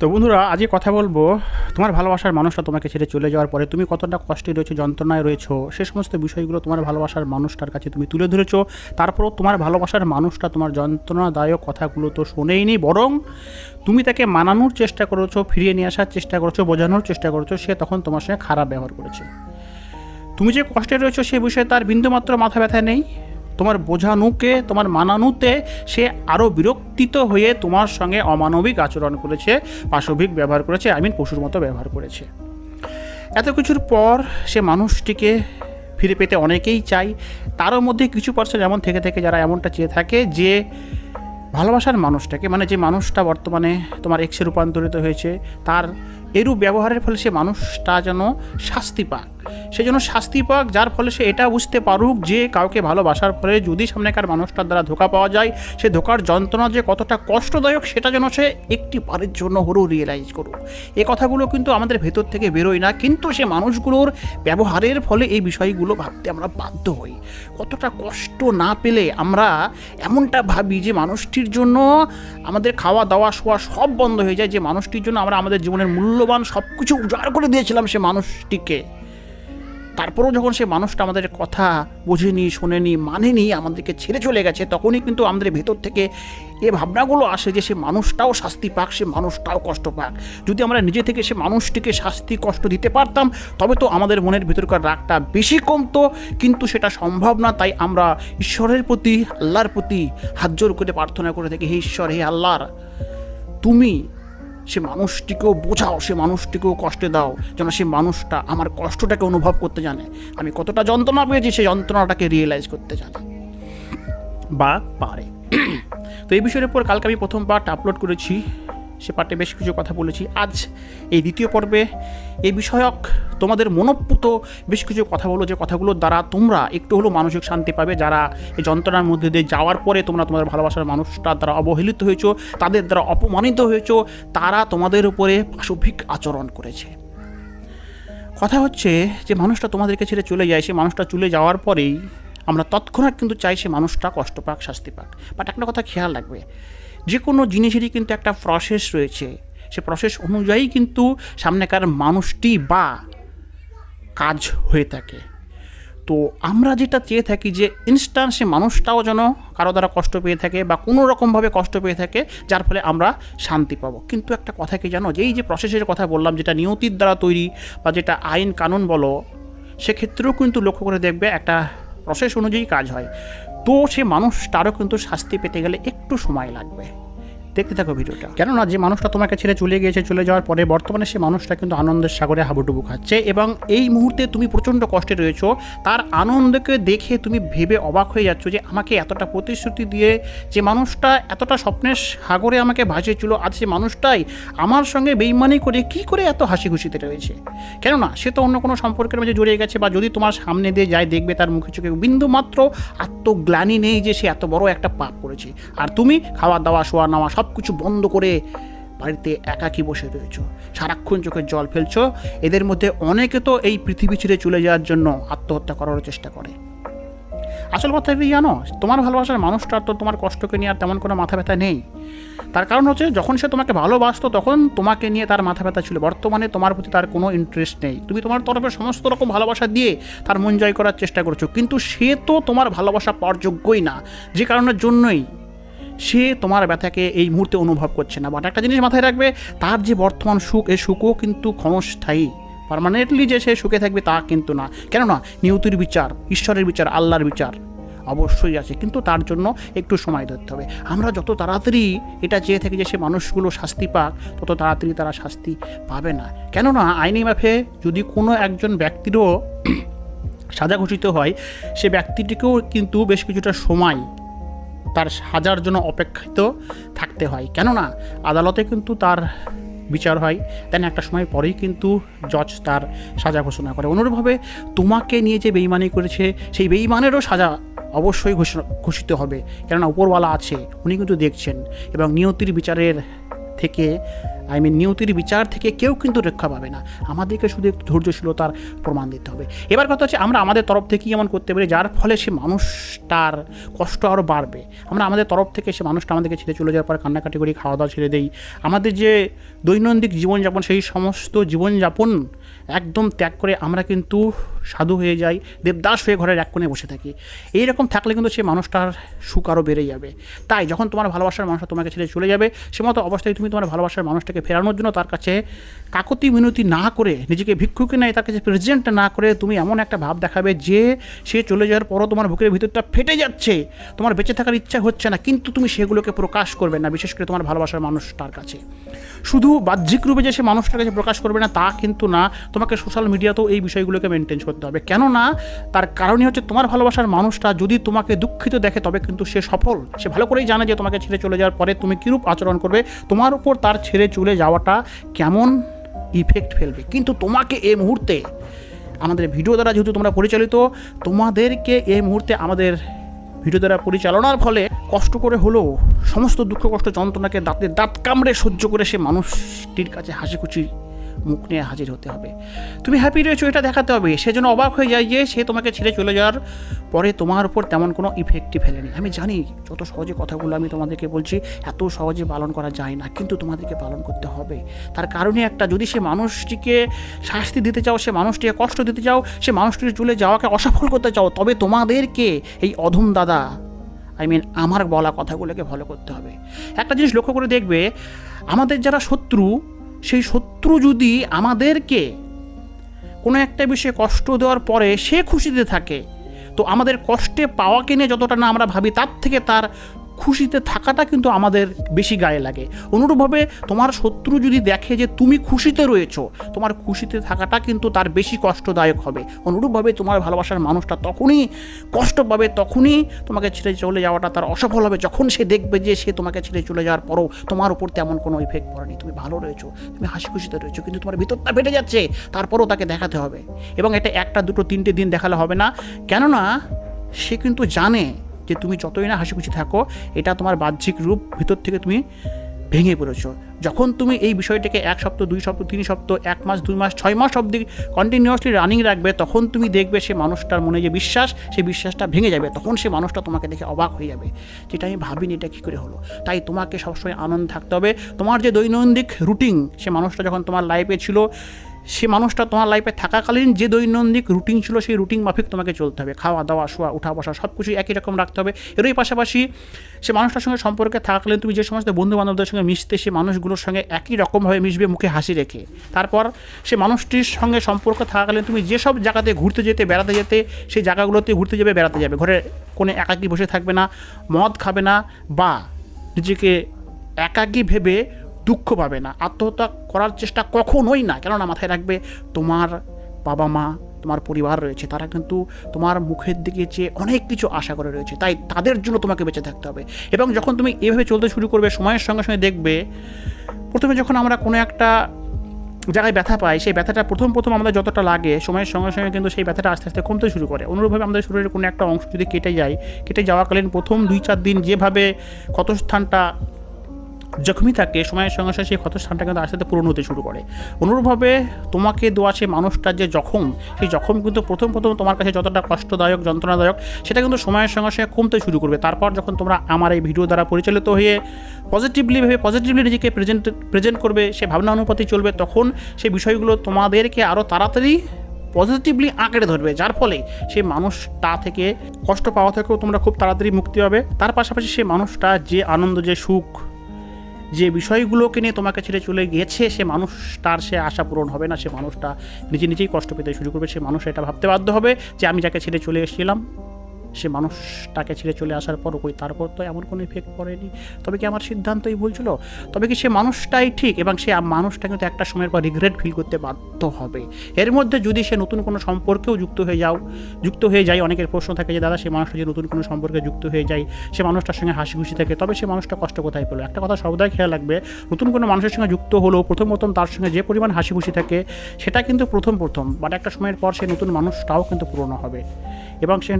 তো বন্ধুরা, আজকে কথা বলব, তোমার ভালোবাসার মানুষটা তোমাকে ছেড়ে চলে যাওয়ার পরে তুমি কতটা কষ্টে রয়েছো, যন্ত্রণায় রয়েছো, সে সমস্ত বিষয়গুলো তোমার ভালোবাসার মানুষটার কাছে তুমি তুলে ধরেছো, তারপরও তোমার ভালোবাসার মানুষটা তোমার যন্ত্রণাদায়ক কথাগুলো তো শোনেইনি, বরং তুমি তাকে মানানোর চেষ্টা করেছ, ফিরিয়ে নিয়ে আসার চেষ্টা করেছ, বোঝানোর চেষ্টা করেছ, সে তখন তোমার সঙ্গে খারাপ ব্যবহার করেছে। তুমি যে কষ্টে রয়েছো সে বিষয়ে তার বিন্দুমাত্র মাথা ব্যথা নেই তোমার বোঝানোকে, তোমার মানানোতে সে আরও বিরক্তিত হয়ে তোমার সঙ্গে অমানবিক আচরণ করেছে, পাশবিক ব্যবহার করেছে আই মিন পশুর মতো ব্যবহার করেছে। এত কিছুর পর সে মানুষটিকে ফিরে পেতে অনেকেই চাই তারও মধ্যে কিছু পার্সেন্ট এমন থেকে থেকে যারা এমনটা চেয়ে থাকে যে ভালোবাসার মানুষটাকে মানে যে মানুষটা বর্তমানে তোমার এক্সে রূপান্তরিত হয়েছে, তার এরূপ ব্যবহারের ফলে সে মানুষটা যেন শাস্তি পাক। সে যেন শাস্তি পাক, যার ফলে সে এটা বুঝতে পারুক যে কাউকে ভালোবাসার ফলে যদি সামনেকার মানুষটার দ্বারা ধোকা পাওয়া যায়, সে ধোকার যন্ত্রণা যে কতটা কষ্টদায়ক সেটা যেন সে একটি বারের জন্য হলেও রিয়েলাইজ করুক। এ কথাগুলো কিন্তু আমাদের ভেতর থেকে বেরোয় না, কিন্তু সে মানুষগুলোর ব্যবহারের ফলে এই বিষয়গুলো ভাবতে আমরা বাধ্য হই। কতটা কষ্ট না পেলে আমরা এমনটা ভাবি যে মানুষটির জন্য আমাদের খাওয়া, দাওয়া, শোয়া সব বন্ধ হয়ে যায়, যে মানুষটির জন্য আমরা আমাদের জীবনের মূল্যবান সব কিছু উজাড় করে দিয়েছিলাম সে মানুষটিকে। তারপরেও যখন সে মানুষটা আমাদের কথা বোঝেনি, শোনেনি, মানেনি, আমাদেরকে ছেড়ে চলে গেছে, তখনই কিন্তু আমাদের ভেতর থেকে এ ভাবনাগুলো আসে যে সে মানুষটাও শাস্তি পাক, সে মানুষটাও কষ্ট পাক। যদি আমরা নিজে থেকে সে মানুষটিকে শাস্তি, কষ্ট দিতে পারতাম, তবে তো আমাদের মনের ভেতরকার রাগটা বেশি কমতো, কিন্তু সেটা সম্ভব না, তাই আমরা ঈশ্বরের প্রতি, আল্লাহর প্রতি হাত জোর করে প্রার্থনা করে থাকি, হে ঈশ্বর, হে আল্লাহর, তুমি সে মানুষটিকেও বোঝাও, সে মানুষটিকেও কষ্টে দাও, যেন সে মানুষটা আমার কষ্টটাকে অনুভব করতে জানে। আমি কতটা যন্ত্রণা পেয়েছি সেই যন্ত্রণাটাকে রিয়েলাইজ করতে জানে। বা পারে। তো এই বিষয়ের উপর কালকে আমি প্রথম পার্ট আপলোড করেছি। সে পার্টে বেশ কিছু কথা বলেছি। আজ এই দ্বিতীয় পর্বে এই বিষয়ক তোমাদের মনোপুত বেশ কিছু কথা বলো যে কথাগুলোর দ্বারা তোমরা একটু হলেও মানসিক শান্তি পাবে। যারা এই যন্ত্রণার মধ্যে দিয়ে যাওয়ার পরে তোমরা তোমাদের ভালোবাসার মানুষটার দ্বারা অবহেলিত হয়েছো, তাদের দ্বারা অপমানিত হয়েছো, তারা তোমাদের উপরে পাশবিক আচরণ করেছে। কথা হচ্ছে যে মানুষটা তোমাদেরকে ছেড়ে চলে যায়, সে মানুষটা চলে যাওয়ার পরেই আমরা তৎক্ষণাৎ কিন্তু চাই সে মানুষটা কষ্ট পাক, শাস্তি পাক। বাট একটা কথা খেয়াল রাখবে যে কোনো জিনিসেরই কিন্তু একটা প্রসেস রয়েছে। সে প্রসেস অনুযায়ী কিন্তু সামনেকার মানুষটি বা কাজ হয়ে থাকে। তো আমরা যেটা চেয়ে থাকি যে ইনস্ট্যান্ট সে মানুষটাও যেন কারও দ্বারা কষ্ট পেয়ে থাকে বা কোনো রকমভাবে কষ্ট পেয়ে থাকে, যার ফলে আমরা শান্তি পাবো। কিন্তু একটা কথা কি জানো? যে এই যে প্রসেসের কথা বললাম, যেটা নিয়তির দ্বারা তৈরি বা যেটা আইন কানুন বলো, সেক্ষেত্রেও কিন্তু লক্ষ্য করে দেখবে একটা প্রসেস অনুযায়ী কাজ হয়। তো সে মানুষটারও কিন্তু শাস্তি পেতে গেলে একটু সময় লাগবে। দেখতে থাকো ভিডিওটা। কেননা যে মানুষটা তোমাকে ছেড়ে চলে গিয়েছে, চলে যাওয়ার পরে বর্তমানে সে মানুষটা কিন্তু আনন্দের সাগরে হাবুডুবু খাচ্ছে এবং এই মুহূর্তে তুমি প্রচণ্ড কষ্টে রয়েছো। তার আনন্দকে দেখে তুমি ভেবে অবাক হয়ে যাচ্ছ যে আমাকে এতটা প্রতিশ্রুতি দিয়ে যে মানুষটা এতটা স্বপ্নের সাগরে আমাকে ভাসিয়েছিল, আজ সে মানুষটাই আমার সঙ্গে বেইমানি করে কি করে এত হাসি খুশিতে রয়েছে? কেননা সে তো অন্য কোনো সম্পর্কের মাঝে জড়িয়ে গেছে বা যদি তোমার সামনে দিয়ে যায়, দেখবে তার মুখে চোখে বিন্দু মাত্র আত্মগ্লানি নেই যে সে এত বড় একটা পাপ করেছে। আর তুমি খাওয়া দাওয়া শোয়া নেওয়া সব কিছু বন্ধ করে বাড়িতে একাকি বসে রয়েছো। সারাক্ষণ চোখে জল ফেলছো। এদের মধ্যে অনেকে তো এই পৃথিবী ছেড়ে চলে যাওয়ার জন্য আত্মহত্যা করার চেষ্টা করে। আসল কথা কি জানো? তোমার ভালোবাসার মানুষটার তো তোমার কষ্টকে নিয়ে আর তেমন কোনো মাথা ব্যথা নেই। তার কারণ হচ্ছে, যখন সে তোমাকে ভালোবাসতো, তখন তোমাকে নিয়ে তার মাথা ব্যথা ছিল। বর্তমানে তোমার প্রতি তার কোনো ইন্টারেস্ট নেই। তুমি তোমার তরফে সমস্ত রকম ভালোবাসা দিয়ে তার মন জয় করার চেষ্টা করছ। কিন্তু সে তো তোমার ভালোবাসা পাওয়ার যোগ্যই না। যে কারণের জন্যই সে তোমার ব্যথাকে এই মুহূর্তে অনুভব করছে না। বাট একটা জিনিস মাথায় রাখবে, তার যে বর্তমান সুখ, এ সুখও কিন্তু ক্ষণস্থায়ী। পারমানেন্টলি যে সে সুখে থাকবে তা কিন্তু না। কেননা, নিয়তির বিচার, ঈশ্বরের বিচার, আল্লাহর বিচার অবশ্যই আছে। কিন্তু তার জন্য একটু সময় ধরতে হবে। আমরা যত তাড়াতাড়ি এটা চেয়ে থাকি যে সে মানুষগুলো শাস্তি পাক, তত তাড়াতাড়ি তারা শাস্তি পাবে না। কেননা, আইনি মাফে যদি কোনো একজন ব্যক্তিরও সাজা ঘোষিত হয়, সে ব্যক্তিটিকেও কিন্তু বেশ কিছুটা সময় তার সাজার জন্য অপেক্ষিত থাকতে হয়। কেননা আদালতে কিন্তু তার বিচার হয় দেন একটা সময় পরেই কিন্তু জজ তার সাজা ঘোষণা করে। অনুরূপভাবে তোমাকে নিয়ে যে বেইমানি করেছে, সেই বেইমানেরও সাজা অবশ্যই ঘোষণা ঘোষিত হবে। কেননা উপরওয়ালা আছে, উনি কিন্তু দেখছেন এবং নিয়তির বিচারের থেকে আই মিন নিয়তির বিচার থেকে কেউ কিন্তু রক্ষা পাবে না। আমাদেরকে শুধু একটু ধৈর্যশীলতার প্রমাণ দিতে হবে। এবার কথা হচ্ছে, আমরা আমাদের তরফ থেকে এমন করতে পারি, যার ফলে সে মানুষটার কষ্ট আরও বাড়বে। আমরা আমাদের তরফ থেকে সে মানুষটা আমাদেরকে ছেড়ে চলে যাওয়ার পর কান্নাকাটি করি খাওয়া দাওয়া ছেড়ে দেই। আমাদের যে দৈনন্দিন জীবনযাপন, সেই সমস্ত জীবনযাপন একদম ত্যাগ করে আমরা কিন্তু সাধু হয়ে যাই, দেবদাস হয়ে ঘরের এক কোণে বসে থাকি। এইরকম থাকলে কিন্তু সে মানুষটার সুখ আরও বেড়ে যাবে। তাই যখন তোমার ভালোবাসার মানুষটা তোমাকে ছেড়ে চলে যাবে, সে মতো অবস্থায় তুমি তোমার ভালোবাসার মানুষটাকে ফেরানোর জন্য তার কাছে কাকতি মিনতি না করে, নিজেকে ভিক্ষুকে নেয় তার কাছে প্রেজেন্ট না করে তুমি এমন একটা ভাব দেখাবে যে সে চলে যাওয়ার পরও তোমার বুকের ভিতরটা ফেটে যাচ্ছে। তোমার বেঁচে থাকার ইচ্ছা হচ্ছে না, কিন্তু তুমি সেগুলোকে প্রকাশ করবে না, বিশেষ করে তোমার ভালোবাসার মানুষটার কাছে। শুধু বাহ্যিক রূপে যে সে মানুষটার কাছে প্রকাশ করবে না, তা কিন্তু না। তোমাকে সোশ্যাল মিডিয়াতেও এই বিষয়গুলোকে মেনটেন করতে হবে। কেননা, তার কারণই হচ্ছে তোমার ভালোবাসার মানুষটা যদি তোমাকে দুঃখিত দেখে, তবে কিন্তু সে সফল। সে ভালো করেই জানে যে তোমাকে ছেড়ে চলে যাওয়ার পরে তুমি কীরূপ আচরণ করবে। তোমার উপর তার ছেড়ে চলে যাওয়াটা কেমন ইফেক্ট ফেলবে। কিন্তু তোমাকে এই মুহূর্তে আমাদের ভিডিও দ্বারা যেহেতু তোমরা পরিচালিত, তোমাদেরকে এই মুহূর্তে আমাদের ভিডিও দ্বারা পরিচালনার ফলে কষ্ট করে হলেও সমস্ত দুঃখ, কষ্ট, যন্ত্রণাকে দাঁতের দাঁত কামড়ে সহ্য করে সে মানুষটির কাছে হাসি খুশি মুখ নিয়ে হাজির হতে হবে। তুমি হ্যাপি রয়েছো, এটা দেখাতে হবে। সেজন্য অবাক হয়ে যায় যে সে তোমাকে ছেড়ে চলে যাওয়ার পরে তোমার উপর তেমন কোনো ইফেক্টই ফেলেনি। আমি জানি যত সহজে কথাগুলো আমি তোমাদেরকে বলছি, এত সহজে পালন করা যায় না, কিন্তু তোমাদেরকে পালন করতে হবে। তার কারণে একটা, যদি সে মানুষটিকে শাস্তি দিতে চাও, সে মানুষটিকে কষ্ট দিতে চাও, সে মানুষটির চলে যাওয়াকে অসফল করতে চাও, তবে তোমাদেরকে এই অধম দাদা আই মিন আমার বলা কথাগুলোকে ফলো করতে হবে। একটা জিনিস লক্ষ্য করে দেখবে, আমাদের যারা শত্রু সেই শত্রু যদি আমাদেরকে কোনো একটা বিষয়ে কষ্ট দেওয়ার পরে সে খুশিতে থাকে, তো আমাদের কষ্টে পাওয়া নিয়ে যতটা না আমরা ভাবি, তার থেকে তার খুশিতে থাকাটা কিন্তু আমাদের বেশি গায়ে লাগে। অনুরূপভাবে তোমার শত্রু যদি দেখে যে তুমি খুশিতে রয়েছো, তোমার খুশিতে থাকাটা কিন্তু তার বেশি কষ্টদায়ক হবে। অনুরূপভাবে তোমার ভালোবাসার মানুষটা তখনই কষ্ট পাবে, তখনই তোমাকে ছেড়ে চলে যাওয়াটা তার অসফল হবে। যখন সে দেখবে যে সে তোমাকে ছেড়ে চলে যাওয়ার পরও তোমার উপর তেমন কোনো ইফেক্ট পড়েনি। তুমি ভালো রয়েছো, তুমি হাসি খুশিতে রয়েছো, কিন্তু তোমার ভিতরটা ফেটে যাচ্ছে, তারপরও তাকে দেখাতে হবে। এবং এটা একটা, দুটো, তিনটে দিন দেখালে হবে না। কেননা সে কিন্তু জানে যে তুমি যতই না হাসি খুশি থাকো, এটা তোমার বাহ্যিক রূপ ভিতর থেকে তুমি ভেঙে পড়েছো। যখন তুমি এই বিষয়টাকে এক সপ্তাহ, দুই সপ্তাহ, তিন সপ্তাহ, এক মাস, দুই মাস, ছয় মাস অবধি কন্টিনিউয়াসলি রানিং রাখবে, তখন তুমি দেখবে সে মানুষটার মনে যে বিশ্বাস, সেই বিশ্বাসটা ভেঙে যাবে, তখন সে মানুষটা তোমাকে দেখে অবাক হয়ে যাবে। যেটা আমি ভাবিনি এটা কী করে হলো? তাই তোমাকে সবসময় আনন্দ থাকতে হবে। তোমার যে দৈনন্দিন রুটিন সে মানুষটা যখন তোমার লাইফে ছিল সে মানুষটা তোমার লাইফে থাকাকালীন যে দৈনন্দিন রুটিন ছিল, সেই রুটিন মাফিক তোমাকে চলতে হবে। খাওয়া, দাওয়া, শোয়া, উঠা, বসা সব কিছুই একই রকম রাখতে হবে। এরই পাশাপাশি সে মানুষটার সঙ্গে সম্পর্কে থাকাকালীন তুমি যে সমস্ত বন্ধু বান্ধবদের সঙ্গে মিশতে, সে মানুষগুলোর সঙ্গে একই রকমভাবে মিশবে মুখে হাসি রেখে। তারপর সে মানুষটির সঙ্গে সম্পর্ক থাকাকালীন তুমি যেসব জায়গাতে ঘুরতে যেতে, বেড়াতে যেতে, সেই জায়গাগুলোতে ঘুরতে যাবে, বেড়াতে যাবে। ঘরে কোনো একাকি বসে থাকবে না, মদ খাবে না বা নিজেকে একাকী ভেবে দুঃখ পাবে না, আত্মহত্যা করার চেষ্টা কখনোই না, কেননা মাথায় রাখবে তোমার বাবা মা, তোমার পরিবার রয়েছে, তারা কিন্তু তোমার মুখের দিকে চেয়ে অনেক কিছু আশা করে রয়েছে, তাই তাদের জন্য তোমাকে বেঁচে থাকতে হবে। এবং যখন তুমি এভাবে চলতে শুরু করবে, সময়ের সঙ্গে সঙ্গে দেখবে, প্রথমে যখন আমরা কোনো একটা জায়গায় ব্যথা পাই, সেই ব্যথাটা প্রথম প্রথম আমাদের যতটা লাগে, সময়ের সঙ্গে সঙ্গে কিন্তু সেই ব্যথাটা আস্তে আস্তে কমতে শুরু করে। অনুরূপভাবে আমাদের শরীরের কোনো একটা অংশ যদি কেটে যায়, কেটে যাওয়াকালীন প্রথম দুই চার দিন যেভাবে ক্ষতস্থানটা জখমি থাকে, সময়ের সঙ্গে সঙ্গে সেই ক্ষতস্থানটা কিন্তু আস্তে আস্তে পূরণ হতে শুরু করে। অনুরূপভাবে তোমাকে দেওয়া সেই মানুষটার যে জখম, সেই জখম কিন্তু প্রথম প্রথম তোমার কাছে যতটা কষ্টদায়ক, যন্ত্রণাদায়ক, সেটা কিন্তু সময়ের সঙ্গে সঙ্গে কমতে শুরু করবে। তারপর যখন তোমরা আমার এই ভিডিও দ্বারা পরিচালিত হয়ে পজিটিভলি ভেবে পজিটিভলি নিজেকে প্রেজেন্ট প্রেজেন্ট করবে, সে ভাবনা অনুপাতে চলবে, তখন সেই বিষয়গুলো তোমাদেরকে আরও তাড়াতাড়ি পজিটিভলি আঁকড়ে ধরবে। যার ফলে সেই মানুষটা থেকে কষ্ট পাওয়া থেকেও তোমরা খুব তাড়াতাড়ি মুক্তি পাবে। তার পাশাপাশি সেই মানুষটা যে আনন্দ, যে সুখ যে বিষয়গুলোকে নিয়ে তোমাকে ছেড়ে চলে গেছে সে মানুষ তার সে আশা পূরণ হবে না, সে মানুষটা নিজে নিজেই কষ্ট পেতে শুরু করবে, সে মানুষ এটা ভাবতে বাধ্য হবে যে আমি যাকে ছেড়ে চলে এসেছিলাম সে মানুষটাকে ছেড়ে চলে আসার পর ওই তারপর তো এমন কোনো ইফেক্ট পড়েনি। তবে কি আমার সিদ্ধান্তই ভুল ছিল? তবে কি সে মানুষটাই ঠিক এবং সে মানুষটা কিন্তু একটা সময়ের পর রিগ্রেট ফিল করতে বাধ্য হবে। এর মধ্যে যদি সে নতুন কোনো সম্পর্কেও যুক্ত হয়ে যাও, যুক্ত হয়ে যায়, অনেকের প্রশ্ন থাকে যে, দাদা, সে মানুষটা যে নতুন কোনো সম্পর্কে যুক্ত হয়ে যায়, সে মানুষটার সঙ্গে হাসি খুশি থাকে, তবে সে মানুষটা কষ্ট কোথায় পেল? একটা কথা সর্বদাই খেয়াল রাখবে, নতুন কোনো মানুষের সঙ্গে যুক্ত হলেও প্রথম প্রথম তার সঙ্গে যে পরিমাণ হাসি খুশি থাকে, সেটা কিন্তু প্রথম প্রথম বাট একটা সময়ের পর সে নতুন মানুষটাও কিন্তু পুরনো হবে। এবং সে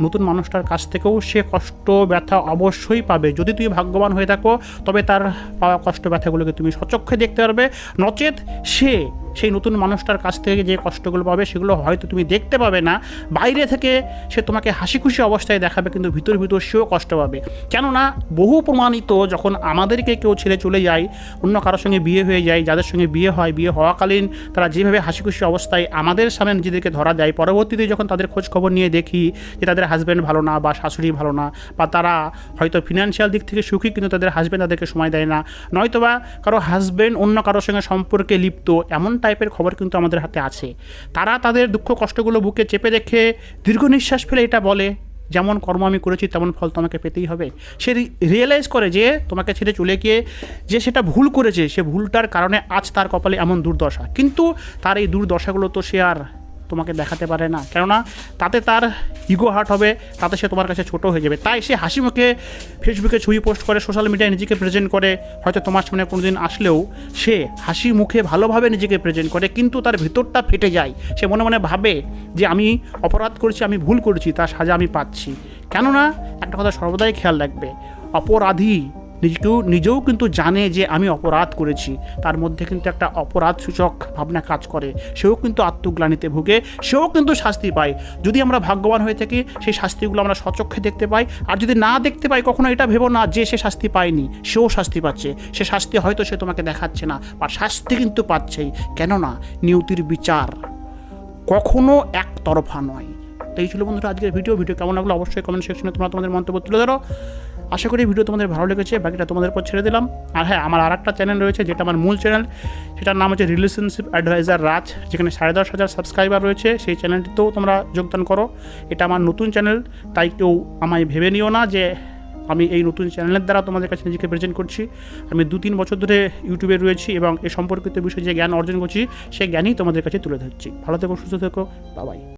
নতুন মানুষটার কাছ থেকেও সে কষ্ট, ব্যথা অবশ্যই পাবে। যদি তুমি ভাগ্যবান হয়ে থাকো, তবে তার পাওয়া কষ্ট, ব্যথাগুলোকে তুমি সচক্ষে দেখতে পারবে। নচেত সে সেই নতুন মানুষটার কাছ থেকে যে কষ্টগুলো পাবে সেগুলো হয়তো তুমি দেখতে পাবে না। বাইরে থেকে সে তোমাকে হাসি খুশি অবস্থায় দেখাবে কিন্তু ভিতর ভিতর সেও কষ্ট পাবে। কেননা বহু প্রমাণিত যখন আমাদেরকে কেউ ছেড়ে চলে যায়, অন্য কারোর সঙ্গে বিয়ে হয়ে যায়, যাদের সঙ্গে বিয়ে হয়, বিয়ে হওয়াকালীন তারা যেভাবে হাসি খুশি অবস্থায় আমাদের সামনে নিজেদেরকে ধরা দেয়, পরবর্তীতে যখন তাদের খোঁজ খবর নিয়ে দেখি যে তাদের হাজব্যান্ড ভালো না বা শাশুড়ি ভালো না বা তারা হয়তো ফিনান্সিয়াল দিক থেকে সুখী কিন্তু তাদের হাজব্যান্ড তাদেরকে সময় দেয় না, নয়তোবা কারও হাজব্যান্ড অন্য কারোর সঙ্গে সম্পর্কে লিপ্ত এমন টাইপের খবর কিন্তু আমাদের হাতে আছে। তারা তাদের দুঃখ কষ্টগুলো বুকে চেপে রেখে দীর্ঘ নিঃশ্বাস ফেলে এটা বলে, যেমন কর্ম আমি করেছি, তেমন ফল তোমাকে পেতেই হবে। সে রিয়েলাইজ করে যে তোমাকে ছেড়ে চলে গিয়ে যে সেটা ভুল করেছে, সে ভুলটার কারণে আজ তার কপালে এমন দুর্দশা। কিন্তু তার এই দুর্দশাগুলো তো সে আর তোমাকে দেখাতে পারে না। কেননা তাতে তার ইগো হার্ট হবে, তাতে সে তোমার কাছে ছোট হয়ে যাবে। তাই সে হাসি মুখে ফেসবুকে ছবি পোস্ট করে সোশ্যাল মিডিয়ায় নিজেকে প্রেজেন্ট করে। হয়তো তোমার সামনে কোনো দিন আসলেও সে হাসি মুখে ভালোভাবে নিজেকে প্রেজেন্ট করে, কিন্তু তার ভিতরটা ফেটে যায়। সে মনে মনে ভাবে যে আমি অপরাধ করেছি, আমি ভুল করেছি, তার সাজা আমি পাচ্ছি। কেননা একটা কথা সর্বদাই খেয়াল রাখবে, অপরাধী নিজেকেও নিজেও কিন্তু জানে যে আমি অপরাধ করেছি। তার মধ্যে কিন্তু একটা অপরাধ সূচক ভাবনা কাজ করে। সেও কিন্তু আত্মগ্লানিতে ভুগে, সেও কিন্তু শাস্তি পায়। যদি আমরা ভাগ্যবান হয়ে থাকি, সেই শাস্তিগুলো আমরা সচক্ষে দেখতে পাই। আর যদি না দেখতে পাই, কখনো এটা ভেবো না যে সে শাস্তি পায়নি, সেও শাস্তি পাচ্ছে। সে শাস্তি হয়তো সে তোমাকে দেখাচ্ছে না, বা শাস্তি কিন্তু পাচ্ছেই। কেননা, নিয়তির বিচার কখনো একতরফা নয়। তো এই ছিল বন্ধুরা আজকের ভিডিও। ভিডিও কেমন লাগল অবশ্যই কমেন্ট সেকশনে তোমরা তোমাদের মন্তব্য তুলে ধরো। আশা করি ভিডিও তোমাদের ভালো লেগেছে, বাকিটা তোমাদের উপর ছেড়ে দিলাম। আর হ্যাঁ আমার আর একটা চ্যানেল রয়েছে, যেটা আমার মূল চ্যানেল সেটার নাম হচ্ছে রিলেশনশিপ অ্যাডভাইজার রাজ যেখানে সাড়ে দশ হাজার সাবস্ক্রাইবার রয়েছে, সেই চ্যানেলটিতেও তোমরা যোগদান করো। এটা আমার নতুন চ্যানেল তাই কেউ আমায় ভেবে নিও না যে আমি এই নতুন চ্যানেলের দ্বারা তোমাদের কাছে নিজেকে প্রেজেন্ট করছি। আমি দু তিন বছর ধরে ইউটিউবে রয়েছি এবং এ সম্পর্কিত বিষয়ে যে জ্ঞান অর্জন করছি সেই জ্ঞানই তোমাদের কাছে তুলে ধরছি। ভালো থেকো, সুস্থ থেকো বাবাই